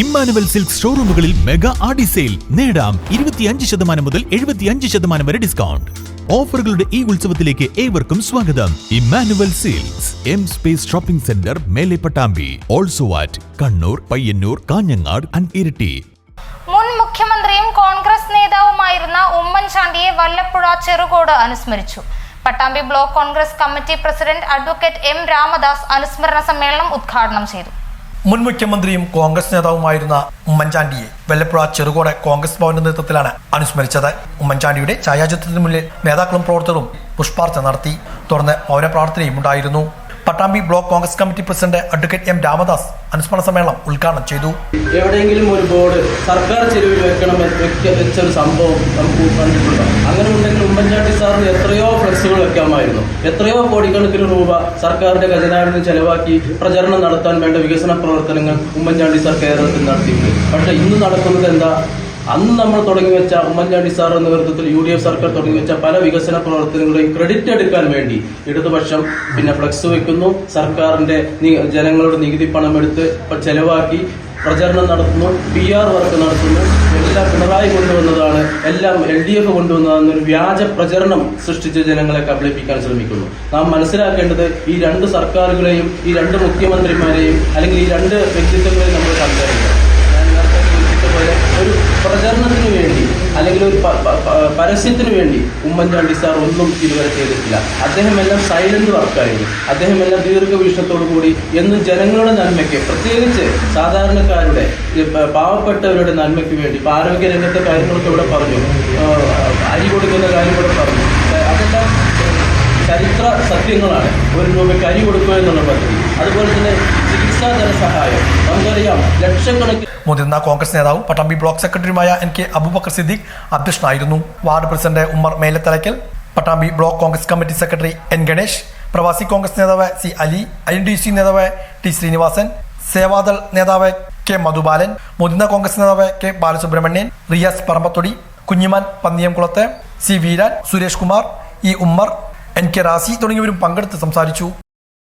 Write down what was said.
Emmanuel silk ഷോറൂമുകളിൽ mega Aadi sale. നേടാം ഇരുപത്തിയഞ്ച് ശതമാനം മുതൽ എഴുപത്തിയഞ്ച് ശതമാനം വരെ ഡിസ്കൗണ്ട്. ഓഫറുകളുടെ ഈ ഉത്സവത്തിലേക്ക് ഏവർക്കും സ്വാഗതം. Emmanuel silks M space shopping centre മേലെ Pattambi. Also at Kannur Payyanur Kanhangad and Iritty. മുൻ മുഖ്യമന്ത്രിയും കോൺഗ്രസ് നേതാവുമായിരുന്ന ഉമ്മൻചാണ്ടിയെ വല്ലപ്പുഴ ചെറുകോട് അനുസ്മരിച്ചു. Pattambi block Congress committee president advocate M Ramadas അനുസ്മരണ സമ്മേളനം ഉദ്ഘാടനം ചെയ്തു. മുൻ മുഖ്യമന്ത്രിയും കോൺഗ്രസ് നേതാവുമായിരുന്ന ഉമ്മൻചാണ്ടിയെ വെല്ലപ്പുഴ ചെറുകോട് കോൺഗ്രസ് ഭവന്റെ നേതൃത്വത്തിലാണ് അനുസ്മരിച്ചത്. ഉമ്മൻചാണ്ടിയുടെ ഛായാചിത്രത്തിന് മുന്നിൽ നേതാക്കളും പ്രവർത്തകരും പുഷ്പാർച്ച നടത്തി. തുടർന്ന് മൗനപ്രാർത്ഥനയും ഉണ്ടായിരുന്നു. Pattambi block Congress committee president advocate M Ramadas അനുസ്മരണ സമ്മേളനം ഉദ്ഘാടനം ചെയ്തു. എവിടെയെങ്കിലും ഒരു ബോർഡ് സർക്കാർ ചെരുവിൽ വെക്കണം വെച്ച ഒരു സംഭവം നമുക്ക് കണ്ടിട്ടുണ്ട് അങ്ങനെ ഉണ്ടെങ്കിൽ ഉമ്മൻചാണ്ടി എത്രയോ ഫ്ലെക്സുകൾ വെക്കാമായിരുന്നു. എത്രയോ കോടിക്കണക്കിന് രൂപ സർക്കാരിന്റെ ഖജനാവിൽ നിന്ന് ചെലവാക്കി പ്രചരണം നടത്താൻ വേണ്ട വികസന പ്രവർത്തനങ്ങൾ ഉമ്മൻചാണ്ടി സാർ കേരളത്തിൽ നടത്തിയിട്ടുണ്ട്. പക്ഷെ ഇന്ന് നടക്കുന്നത് എന്താ? അന്ന് നമ്മൾ തുടങ്ങി വെച്ച ഉമ്മൻചാണ്ടി സാറിന്റെ നേതൃത്വത്തിൽ യു ഡി എഫ് സർക്കാർ തുടങ്ങി വെച്ച പല വികസന പ്രവർത്തനങ്ങളുടെയും ക്രെഡിറ്റ് എടുക്കാൻ വേണ്ടി ഇടതുപക്ഷം പിന്നെ ഫ്ലക്സ് വെക്കുന്നു. സർക്കാരിന്റെ ജനങ്ങളുടെ നികുതി പണം എടുത്ത് പ- ചെലവാക്കി പ്രചരണം നടത്തുന്നു. പി ആർ വർക്ക് നടത്തുന്നു. എല്ലാം പിണറായി കൊണ്ടുവന്നതാണ് എല്ലാം എൽ ഡി എഫ് കൊണ്ടുവന്നതാണ് ഒരു വ്യാജ പ്രചരണം സൃഷ്ടിച്ച് ജനങ്ങളെ കബളിപ്പിക്കാൻ ശ്രമിക്കുന്നു. നാം മനസ്സിലാക്കേണ്ടത് ഈ രണ്ട് സർക്കാരുകളെയും ഈ രണ്ട് മുഖ്യമന്ത്രിമാരെയും അല്ലെങ്കിൽ ഈ രണ്ട് വ്യക്തിത്വങ്ങളെയും നമ്മൾ കമ്പയർ പ- പരസ്യത്തിന് വേണ്ടി ഉമ്മൻചാണ്ടി സാർ ഒന്നും ഇതുവരെ ചെയ്തിട്ടില്ല. അദ്ദേഹം എല്ലാം സൈലന്റ് വർക്കായിരുന്നു അദ്ദേഹം എല്ലാം ദീർഘവീക്ഷണത്തോടു കൂടി എന്ന് ജനങ്ങളുടെ നന്മയ്ക്ക് പ്രത്യേകിച്ച് സാധാരണക്കാരുടെ പാവപ്പെട്ടവരുടെ നന്മയ്ക്ക് വേണ്ടി ആരോഗ്യ രംഗത്തെ കാര്യങ്ങളൊക്കെ ഇവിടെ പറഞ്ഞു. അരി കൊടുക്കുന്ന കാര്യം ഇവിടെ പറഞ്ഞു. അതെല്ലാം ചരിത്ര സത്യങ്ങളാണ്. ഒരു രൂപയ്ക്ക് അരി കൊടുക്കുക എന്നുള്ള പദ്ധതി. അതുപോലെ തന്നെ ചികിത്സാ ധനസഹായം. മുതിർന്ന കോൺഗ്രസ് നേതാവും പട്ടാമ്പി ബ്ലോക്ക് സെക്രട്ടറിയുമായ എൻ കെ അബൂബക്കർ സിദ്ദീഖ് അധ്യക്ഷനായിരുന്നു. Ward president Ummer Melathalakkal Pattambi block Congress committee secretary N Ganesh പ്രവാസി കോൺഗ്രസ് നേതാവ് C Ali I D C നേതാവ് ടി ശ്രീനിവാസൻ സേവാദൾ നേതാവ് കെ മധുബാലൻ മുതിർന്ന കോൺഗ്രസ് നേതാവ് K Balasubramanian Riyas Parambathodi Kunhiman പന്നിയംകുളത്ത് C Veeran Suresh Kumar E Ummer N K Razi തുടങ്ങിയവരും പങ്കെടുത്ത് സംസാരിച്ചു.